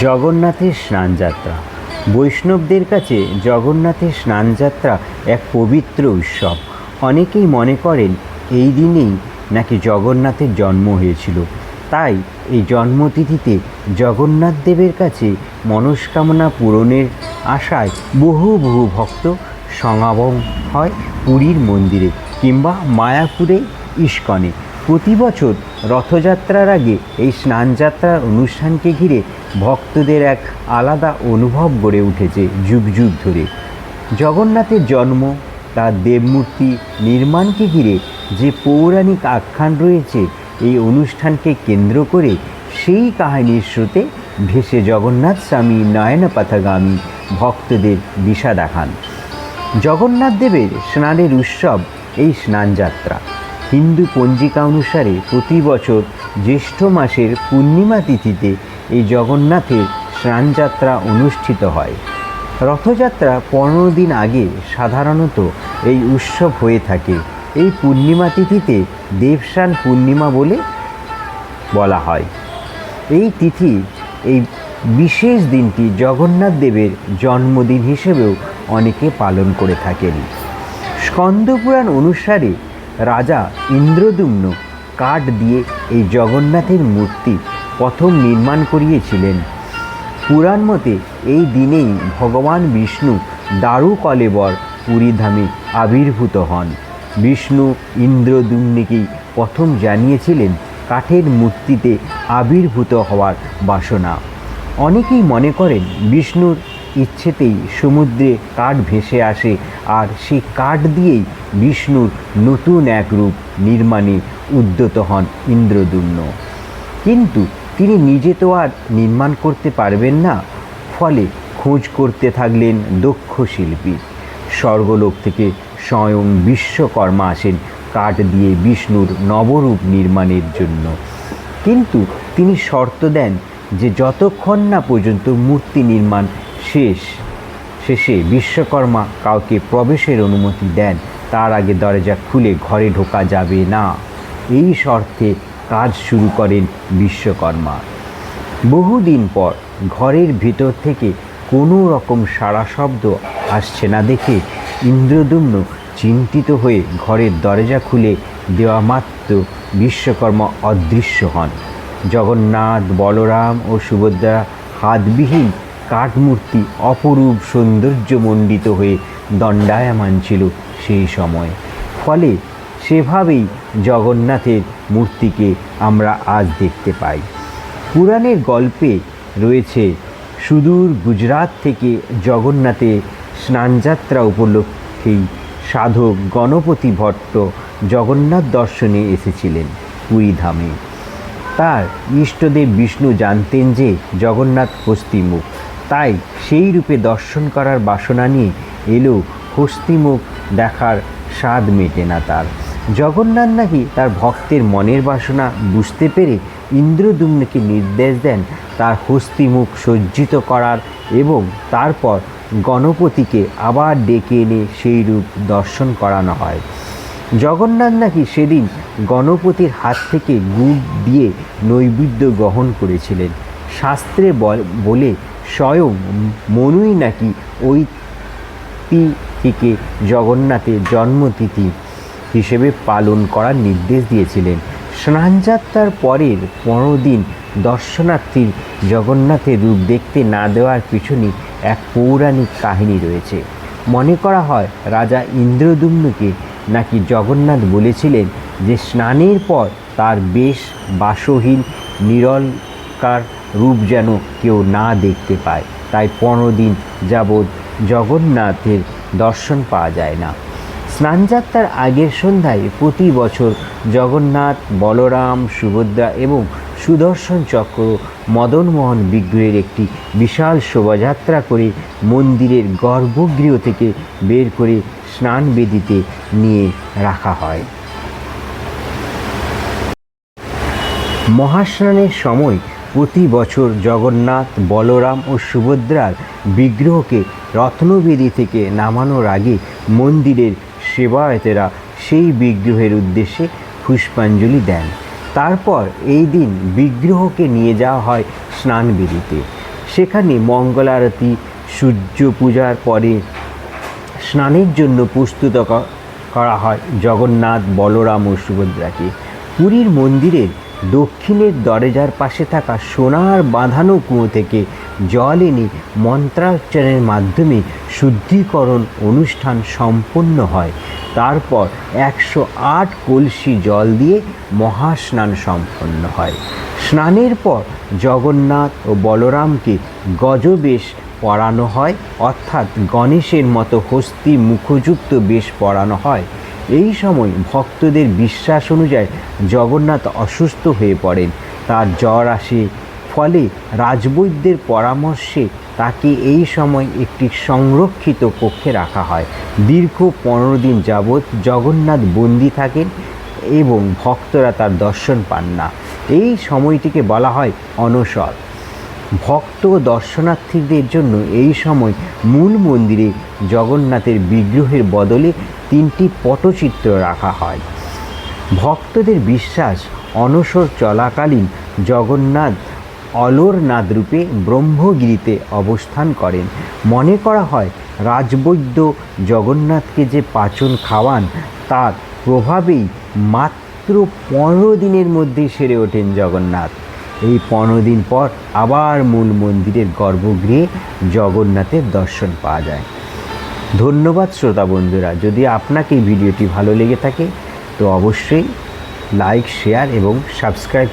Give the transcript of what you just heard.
জগন্নাথের স্নানযাত্রা। বৈষ্ণবদের কাছে জগন্নাথের স্নানযাত্রা এক পবিত্র উৎসব। অনেকেই মনে করেন এই দিনেই নাকি জগন্নাথের জন্ম হয়েছিল। তাই এই জন্মতিথিতে জগন্নাথ দেবের কাছে মনস্কামনা পূরণের আশায় বহু বহু ভক্ত সমাগম হয় পুরীর মন্দিরে কিংবা মায়াপুরে ইস্কনে। প্রতি বছর রথযাত্রার আগে এই স্নানযাত্রার অনুষ্ঠানকে ঘিরে ভক্তদের এক আলাদা অনুভব গড়ে উঠেছে যুগ যুগ ধরে। জগন্নাথের জন্ম, তার দেবমূর্তি নির্মাণকে ঘিরে যে পৌরাণিক আখ্যান রয়েছে, এই অনুষ্ঠানকে কেন্দ্র করে সেই কাহিনীর স্রোতে ভেসে জগন্নাথ স্বামী নয়নপথগামী ভক্তদের দিশা দেখান। জগন্নাথ দেবের স্নানের উৎসব এই স্নানযাত্রা। হিন্দু পঞ্জিকা অনুসারে প্রতি বছর জ্যৈষ্ঠ মাসের পূর্ণিমা তিথিতে এই জগন্নাথের স্নানযাত্রা অনুষ্ঠিত হয়। রথযাত্রা পনেরো দিন আগে সাধারণত এই উৎসব হয়ে থাকে। এই পূর্ণিমা তিথিতে দেবসান পূর্ণিমা বলে বলা হয়। এই তিথি এই বিশেষ দিনটি জগন্নাথ দেবের জন্মদিন হিসেবেও অনেকে পালন করে থাকেন। স্কন্দপুরাণ অনুসারে রাজা ইন্দ্রদুম্ন কাঠ দিয়ে এই জগন্নাথের মূর্তি প্রথম নির্মাণ করিয়েছিলেন। পুরাণ মতে এই দিনেই ভগবান বিষ্ণু দারু কলেবর পুরীধামে আবির্ভূত হন। বিষ্ণু ইন্দ্রদুম্নিকেই প্রথম জানিয়েছিলেন কাঠের মূর্তিতে আবির্ভূত হওয়ার বাসনা। অনেকেই মনে করেন বিষ্ণুর ইচ্ছেতেই সমুদ্রে কাঠ ভেসে আসে আর সেই কাঠ দিয়েই বিষ্ণুর নতুন এক রূপ নির্মাণে উদ্যত হন ইন্দ্রদুম্ন। কিন্তু তিনি নিজে তো আর নির্মাণ করতে পারবেন না, ফলে খোঁজ করতে থাকলেন দক্ষ শিল্পী। স্বর্গলোক থেকে স্বয়ং বিশ্বকর্মা আসেন কাঠ দিয়ে বিষ্ণুর নবরূপ নির্মাণের জন্য। কিন্তু তিনি শর্ত দেন যে যতক্ষণ না পর্যন্ত মূর্তি নির্মাণ শেষ, শেষে বিশ্বকর্মা কাউকে প্রবেশের অনুমতি দেন। তার আগে দরজা খুলে ঘরে ঢোকা যাবে না। এই শর্তে কাজ শুরু করেন বিশ্বকর্মা। বহুদিন পর ঘরের ভিতর থেকে কোনো রকম সাড়া শব্দ আসছে না দেখে ইন্দ্রদুম্ন চিন্তিত হয়ে ঘরের দরজা খুলে দেওয়া মাত্র বিশ্বকর্মা অদৃশ্য হন। জগন্নাথ, বলরাম ও সুভদ্রা হাতবিহীন কাঠমূর্তি অপরূপ সৌন্দর্যমণ্ডিত হয়ে দণ্ডায়মান ছিল সেই সময়। ফলে সেভাবেই জগন্নাথের মূর্তিকে আমরা আজ দেখতে পাই। পুরাণের গল্পে রয়েছে, সুদূর গুজরাট থেকে জগন্নাথের স্নানযাত্রা উপলক্ষেই সাধক গণপতি ভট্ট জগন্নাথ দর্শনে এসেছিলেন পুরীধামে। তার ইষ্টদেব বিষ্ণু জানতেন যে জগন্নাথ হস্তিমুখ তাই সেই রূপে দর্শন করার বাসনা নিয়ে এলো হস্তিমুখ দেখার স্বাদ মেটে না তার। জগন্নাথ নাকি তার ভক্তের মনের বাসনা বুঝতে পেরে ইন্দ্রদুম্নকে নির্দেশ দেন তার হস্তিমুখ সজ্জিত করার এবং তারপর গণপতিকে আবার ডেকে এনে সেই রূপ দর্শন করানো হয়। জগন্নাথ নাকি সেদিন গণপতির হাত থেকে গুড় দিয়ে নৈবেদ্য গ্রহণ করেছিলেন। শাস্ত্রে বলে স্বয়ং মনুই নাকি ওই তিথিকে জগন্নাথের জন্মতিথি হিসেবে পালন করার নির্দেশ দিয়েছিলেন। স্নানযাত্রার পরের পনেরো দিন দর্শনার্থীর জগন্নাথের রূপ দেখতে না দেওয়ার পিছনে এক পৌরাণিক কাহিনী রয়েছে। মনে করা হয় রাজা ইন্দ্রদুম্নকে নাকি জগন্নাথ বলেছিলেন যে, স্নানের পর তার বেশ বাসহীন নিরলকার রূপ যেন কেউ না দেখতে পায়। তাই পনেরো দিন যাবৎ জগন্নাথের দর্শন পাওয়া যায় না। স্নানযাত্রার আগের সন্ধ্যায় প্রতি বছর জগন্নাথ, বলরাম, সুভদ্রা এবং সুদর্শন চক্র, মদনমোহন বিগ্রহের একটি বিশাল শোভাযাত্রা করে মন্দিরের গর্ভগৃহ থেকে বের করে স্নান বেদিতে নিয়ে রাখা হয়। মহাস্নানের সময় প্রতি বছর জগন্নাথ, বলরাম ও সুভদ্রার বিগ্রহকে রত্নবেদী থেকে নামানোর আগে মন্দিরের সেবায়তেরা সেই বিগ্রহের উদ্দেশ্যে পুষ্পাঞ্জলি দেন। তারপর এই দিন বিগ্রহকে নিয়ে যাওয়া হয় স্নানবেদিতে। সেখানে মঙ্গল আরতি সূর্য পূজার পরে স্নানের জন্য প্রস্তুত করা হয় জগন্নাথ, বলরাম ও সুভদ্রাকে। পুরীর মন্দিরের দক্ষিণের দরজার পাশে থাকা সোনার বাঁধানো কুঁয়ো থেকে জল এনে মন্ত্রার্চনের মাধ্যমে শুদ্ধিকরণ অনুষ্ঠান সম্পন্ন হয়। তারপর একশো আট কলসি জল দিয়ে মহাস্নান সম্পন্ন হয়। স্নানের পর জগন্নাথ ও বলরামকে গজবেশ পরানো হয়, অর্থাৎ গণেশের মতো হস্তি মুখযুক্ত বেশ পরানো হয়। এই সময় ভক্তদের বিশ্বাস অনুযায়ী জগন্নাথ অসুস্থ হয়ে পড়েন। তার জ্বর আসে, ফলে রাজবৈদ্যের পরামর্শে তাকে এই সময় একটি সংরক্ষিত কক্ষে রাখা হয়। দীর্ঘ পনেরো দিন যাবৎ জগন্নাথ বন্দি থাকেন এবং ভক্তরা তার দর্শন পান না। এই সময়টিকে বলা হয় অনসর ভক্ত ও দর্শনার্থীদের জন্য এই সময় মূল মন্দিরে জগন্নাথের বিগ্রহের বদলে তিনটি পটচিত্র রাখা হয়। ভক্তদের বিশ্বাস অনসর চলাকালীন জগন্নাথ অলরনাথ রূপে ব্রহ্মগিরিতে অবস্থান করেন। মনে করা হয়, রাজবৈদ্য জগন্নাথকে যে পাচন খাওয়ান, তার প্রভাবেই মাত্র পনেরো দিনের মধ্যে সেরে ওঠেন জগন্নাথ। এই পনেরো দিন পর আবার মূল মন্দিরের গর্ভগৃহে জগন্নাথের দর্শন পাওয়া যায়। ধন্যবাদ শ্রোতা বন্ধুরা, যদি আপনাকে এই ভিডিওটি ভালো লেগে থাকে, তো অবশ্যই লাইক শেয়ার এবং সাবস্ক্রাইব